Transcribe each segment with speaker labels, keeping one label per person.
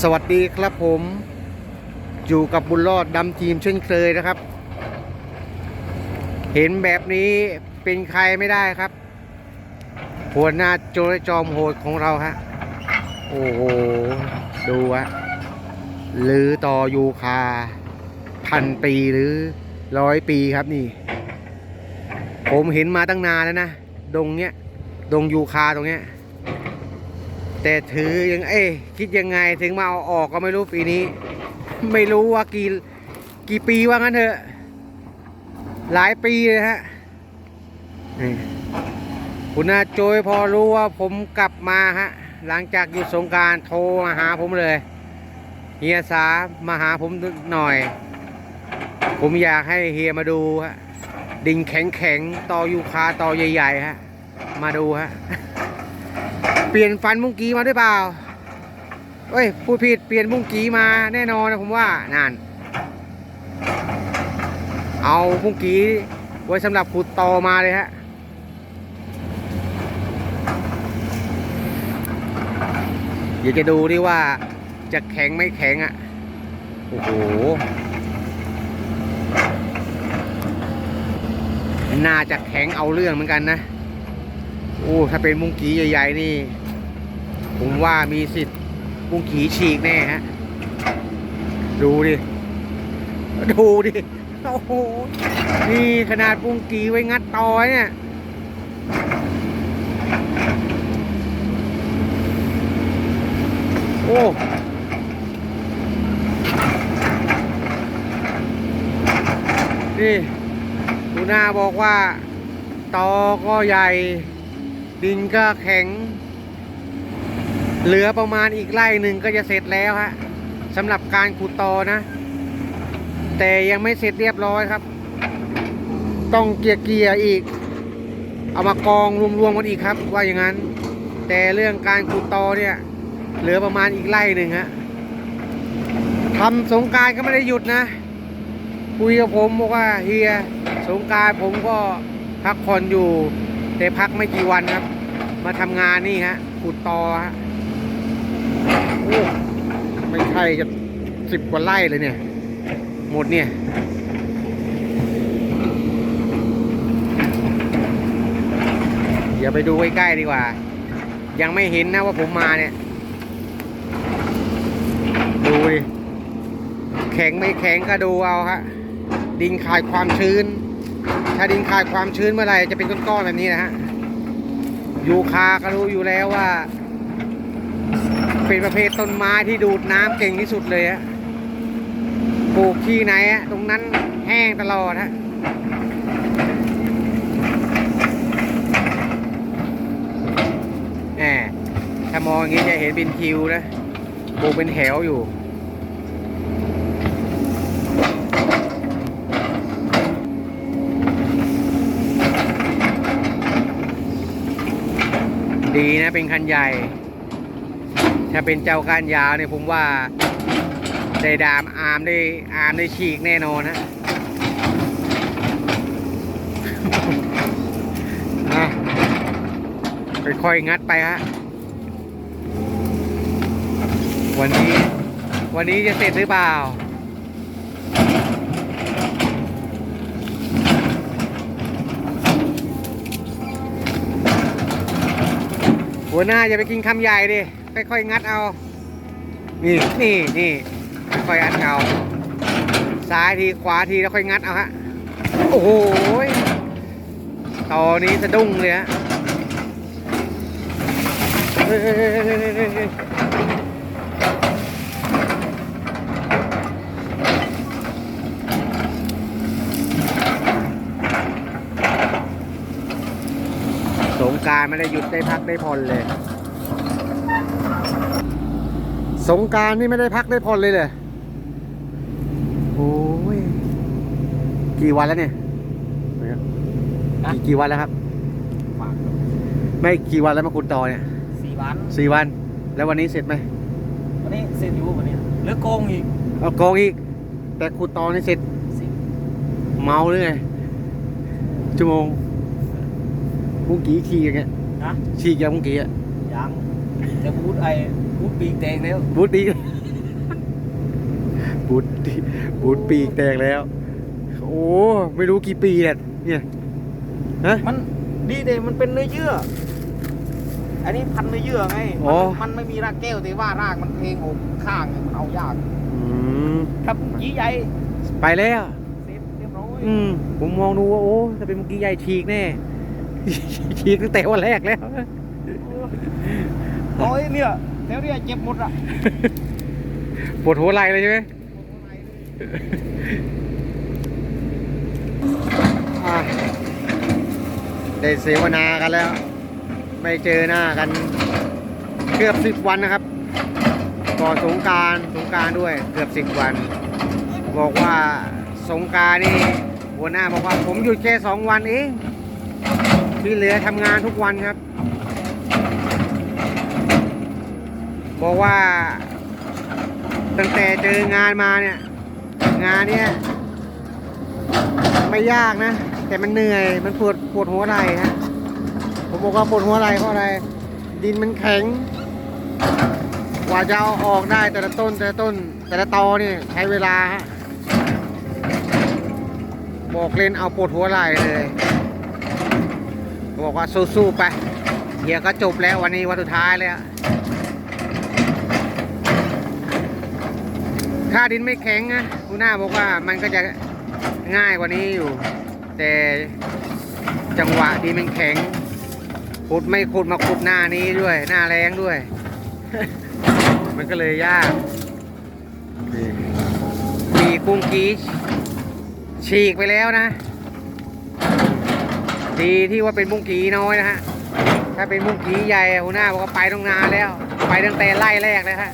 Speaker 1: สวัสดีครับผมอยู่กับบุญรอดดำทีมเช่นเคยนะครับ เห็นแบบนี้เป็นใครไม่ได้ครับ หัวหน้าโจรจอมโหดของเราฮะโอ้โห ดูฮะหรือต่อยูคาพันปีหรือร้อยปีครับนี่ ผมเห็นมาตั้งนานแล้วนะ ดงเนี้ย ดงยูคาตรงเนี้ย แต่ถือยังเอ้คิดยังไงถึงมาเอาออกก็ไม่รู้ปีนี้ ไม่รู้ว่ากี่กี่ปีว่างั้นเถอะ หลายปีเลยฮะนี่คุณอาโจยพอรู้ว่าผมกลับมาฮะ หลังจากหยุดสงการโทรมาหาผมเลยเฮียสามาหาผมหน่อย ผมอยากให้เฮียมาดูฮะดิ่งแข็งแข็งๆต่อยูคาต่อใหญ่ ๆ ฮะ มาดูฮะ ปลี่ยนฟันมุ้งกี้มาด้วยเปล่าเอ้ยพูดผิดเปลี่ยนมุ้งกี้มาแน่นอนนะผมว่านั่นเอามุ้งกี้ไว้สำหรับขุดตอมาเลยฮะเดี๋ยวจะดูดิว่าจะแข็งไม่แข็งอะโอ้โหน่าจะแข็งเอาเรื่องเหมือนกันนะ โอ้ ถ้าเป็นมุ้งกีใหญ่ ๆ นี่ ผมว่ามีสิทธิ์มุ้งกีฉีกแน่ฮะ ดูดิ ดูดิ โอ้โห นี่ขนาดมุ้งกีไว้งัดตอเนี่ยโอ้นี่ดูหน้าบอกว่า ตอก็ใหญ่ ดินก็แข็ง เหลือประมาณอีกไร่หนึ่งก็จะเสร็จแล้วฮะสำหรับการขุดตอนะ แต่ยังไม่เสร็จเรียบร้อยครับ ต้องเกียร์เกียร์อีก เอามากองรวมๆกันอีกครับ ว่าอย่างนั้น แต่เรื่องการขุดตอเนี่ย เหลือประมาณอีกไร่หนึ่งฮะทำสงการก็ไม่ได้หยุดนะ คุยกับผมบอกว่าเฮียสงการผมก็พักผ่อนอยู่ แต่พักไม่กี่วันครับ มาทำงานนี่ฮะขุดตอฮะโอ้ ไม่ใช่จะสิบกว่าไร่เลยเนี่ย หมดเนี่ยเดี๋ยวไปดูใกล้ๆดีกว่า ยังไม่เห็นนะว่าผมมาเนี่ย ดูดิแข็งไม่แข็งก็ดูเอาฮะดินขาดความชื้น ถ้าดินขาดความชื้นเมื่อไหร่จะเป็นก้อนๆแบบนี้นะฮะยูคาก็รู้อยู่แล้วว่า เป็นประเภทต้นไม้ที่ดูดน้ำเก่งที่สุดเลยฮะปลูกที่ไหนฮะตรงนั้นแห้งตลอดฮะแหมถ้ามองอย่างนี้จะเห็นเป็นคิวนะปลูกเป็นแถวอยู่ดีนะเป็นคันใหญ่ ถ้าเป็นเจ้าก้านยาวเนี่ยผมว่าได้ดามอาร์มได้อาร์มได้ฉีกแน่นอนนะอะค่อยๆงัดไปฮะวันนี้ วันนี้จะเสร็จหรือเปล่าหัวหน้าอย่าไปกินคำใหญ่ดิ ค่อยๆงัดเอา นี่นี่นี่ค่อยๆงัดเอาซ้ายทีขวาทีแล้วค่อยงัดเอาฮะโอ้โหยตอนนี้สะดุ้งเลยฮะเฮ้ยเฮ้ยเฮ้ยเฮ้ยเฮ้ยเฮ้ยเฮ้ยสงกรารไม่ได้หยุดได้พักได้ผ่อนเลย สงกรารนี่ไม่ได้พักได้ผ่อนเลยเลยโอ้ย กี่วันแล้วเนี่ยกี่กี่วันแล้วครับ
Speaker 2: ฝาก
Speaker 1: ไม่กี่วันแล้วมาคุณต่อเนี่ย
Speaker 2: สี่วัน
Speaker 1: สี่วัน แล้ววันนี้เสร็จไหม
Speaker 2: วันนี้เสร็จอยู่วันนี้เหลือโกงอีก
Speaker 1: เอาโกงอีก แต่ขุดตอนี่เสร็จ
Speaker 2: สิบ
Speaker 1: เมาหรือไงชั่วโมงมุ้งกี้ขี่อย่างเงี้ย
Speaker 2: นะ
Speaker 1: ฉีกยางมุ้งกี้อะ
Speaker 2: ยังจะบูดไอ้ บูพูดปีกแดงแล้ว
Speaker 1: บูดดีบูดดีบูดปีกแตกแล้ว โอ้ไม่รู้กี่ปีเนี่ยเนี่ยฮะ
Speaker 2: มันดีเดมันเป็นเนื้อเยื่อ อันนี้พันเนื้อเยื่อไง
Speaker 1: อ๋อ
Speaker 2: มันมันไม่มีรากแก้วแต่ว่ารากมันเพลงออกข้างมันเอายาก
Speaker 1: อืม
Speaker 2: ถ้ายี่ใหญ่
Speaker 1: ไปแล้ว
Speaker 2: เสร็จเรียบร้อย
Speaker 1: อืมผมมองดูว่าโอ้ถ้าเป็นเมื่อกี้ใหญ่ฉีกแน่ ฉีกตั้งแต่วันแรกแล้ว
Speaker 2: โอ้ยเนี่ย แถวเนี้ยเจ็บหมดอะ
Speaker 1: ปวดหัวไหล่เลยใช่ไหมอะได้เสวนากันแล้ว ไม่เจอหน้ากัน เกือบสิบวันนะครับ ก่อนสงกรารสงกรารด้วยเกือบสิบวัน บอกว่าสงกรารนี่หัวหน้าบอกว่าผมหยุดแค่สองวันเองที่เหลือทำงานทุกวันครับ บอกว่า ตั้งแต่เจองานมาเนี่ย งานเนี้ยไม่ยากนะ แต่มันเหนื่อยมันปวดปวดหัวไหล่ฮะผมบอกว่าปวดหัวไหล่เพราะอะไร ดินมันแข็งกว่าจะเอาออกได้แต่ละต้นแต่ละต้น แต่ละตอนี่ใช้เวลาฮะบอกเล่นเอาปวดหัวไหล่เลยบอกว่าสู้ๆไปเดี๋ยวก็จบแล้ววันนี้วันสุดท้ายแล้ว ถ้าดินไม่แข็งนะคุณหน้าบอกว่ามันก็จะง่ายกว่านี้อยู่ แต่จังหวะดินมันแข็งขุดไม่ขุดมาขุดหน้านี้ด้วย หน้าแรงด้วย มันก็เลยยากดีมีกุ้งกีชฉีกไปแล้วนะ ดีที่ว่าเป็นมุ้งกีน้อยนะฮะ ถ้าเป็นมุ้งกีใหญ่หัวหน้าบอกว่าไปต้องนานแล้ว ไปตั้งแต่ไล่แรกเลยฮะ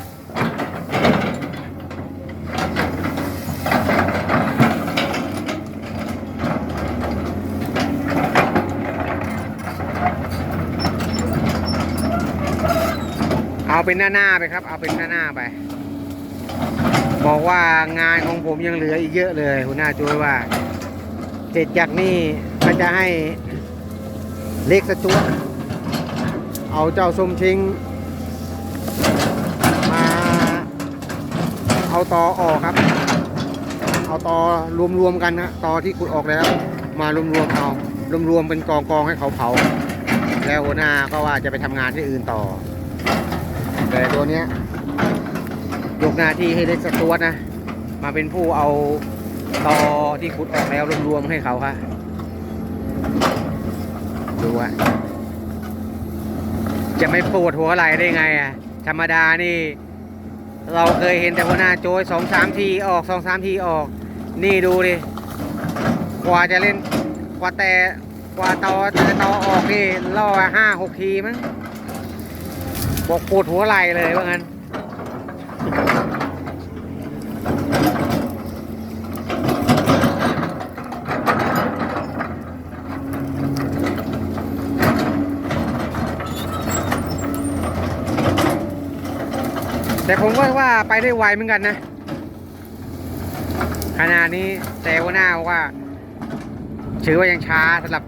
Speaker 1: เอาเป็นหน้าๆไปครับ เอาเป็นหน้าๆไป บอกว่างานของผมยังเหลืออีกเยอะเลยหัวหน้าจุ้ยว่า เสร็จจากนี่ก็จะให้เล็กสะจวดเอาเจ้าส้มชิงมาเอาตอออกครับ เอาตอรวมๆกันนะตอที่ขุดออกแล้ว มารวมๆเอารวมๆเป็นกองๆให้เขาเผาแล้วหัวหน้าก็ว่าจะไปทำงานที่อื่นต่อ แต่ตัวเนี้ยยกหน้าที่ให้เล็กสตวนะ มาเป็นผู้เอาตอที่ขุดออกแล้วรวมๆให้เขาค่ะดูว่าจะไม่ปวดหัวไหลได้ไงอะธรรมดานี่ เราเคยเห็นแต่หัวหน้าโจยสองสามทีออกสองสามทีออก นี่ดูดิกว่าจะเล่นกว่าแต่กว่าตอแต่ตอออกนี่ล่อห้าหกทีมั้ง บอกปวดหัวไหลเลยว่างั้น แต่ผมก็ว่าไปได้ไวเหมือนกันนะขณะนี้แต่หัวหน้าว่าถือว่ายังช้าสำหรับ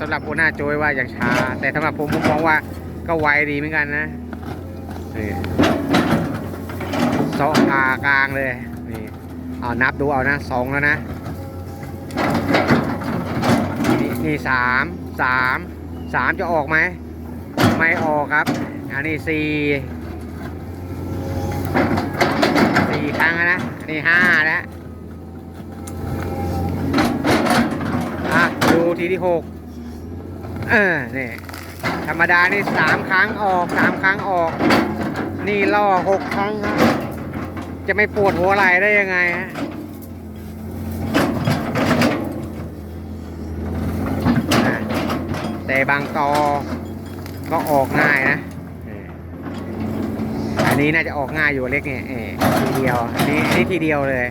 Speaker 1: สำหรับหัวหน้าโจยว่ายังช้า แต่สำหรับผมผมมองว่าก็ไวดีเหมือนกันนะ นี่สองพากลางเลย นี่ เอานับดูเอานะสองแล้วนะ นี่นี่สามสามสามจะออกไหม ไม่ออกครับ อันนี้สี่สี่ครั้งนะ อันนี้ห้าแล้วอะดูทีที่หกเออนี่ธรรมดานี่สามครั้งออกสามครั้งออก นี่ล่อหกครั้งครับจะไม่ปวดหัวไหล่ได้ยังไงฮะแต่บางตอก็ออกง่ายนะ อันนี้น่าจะออกง่ายอยู่เล็กเนี่ยทีเดียว อันนี้อันนี้ทีเดียวเลย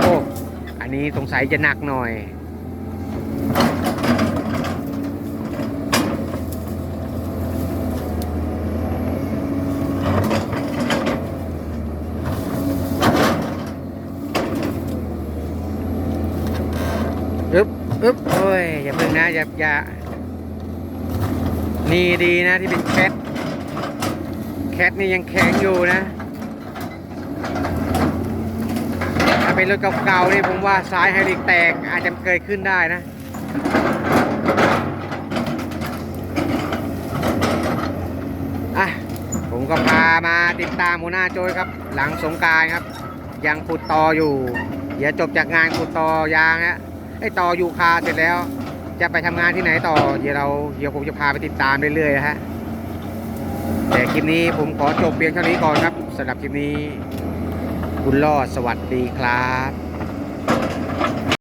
Speaker 1: โอ้อันนี้สงสัยจะหนักหน่อย อย่าเพิ่งนะอย่านี่ดีนะที่เป็นแคทแคทนี่ยังแข็งอยู่นะ ถ้าเป็นรถเก่าๆนี่ผมว่าสายไฮดริกแตกอาจจะเกิดขึ้นได้นะอะผมก็พามาติดตามหัวหน้าโจยครับ หลังสงการครับ ยังขุดตออยู่ เดี๋ยวจบจากงานขุดตอยางฮะไอ้ตอยูคาเสร็จแล้ว จะไปทำงานที่ไหนต่อ เดี๋ยวเราเดี๋ยวผมจะพาไปติดตามเรื่อยๆนะฮะแต่คลิปนี้ผมขอจบเพียงเท่านี้ก่อนครับสำหรับคลิปนี้ คุณรอดสวัสดีครับ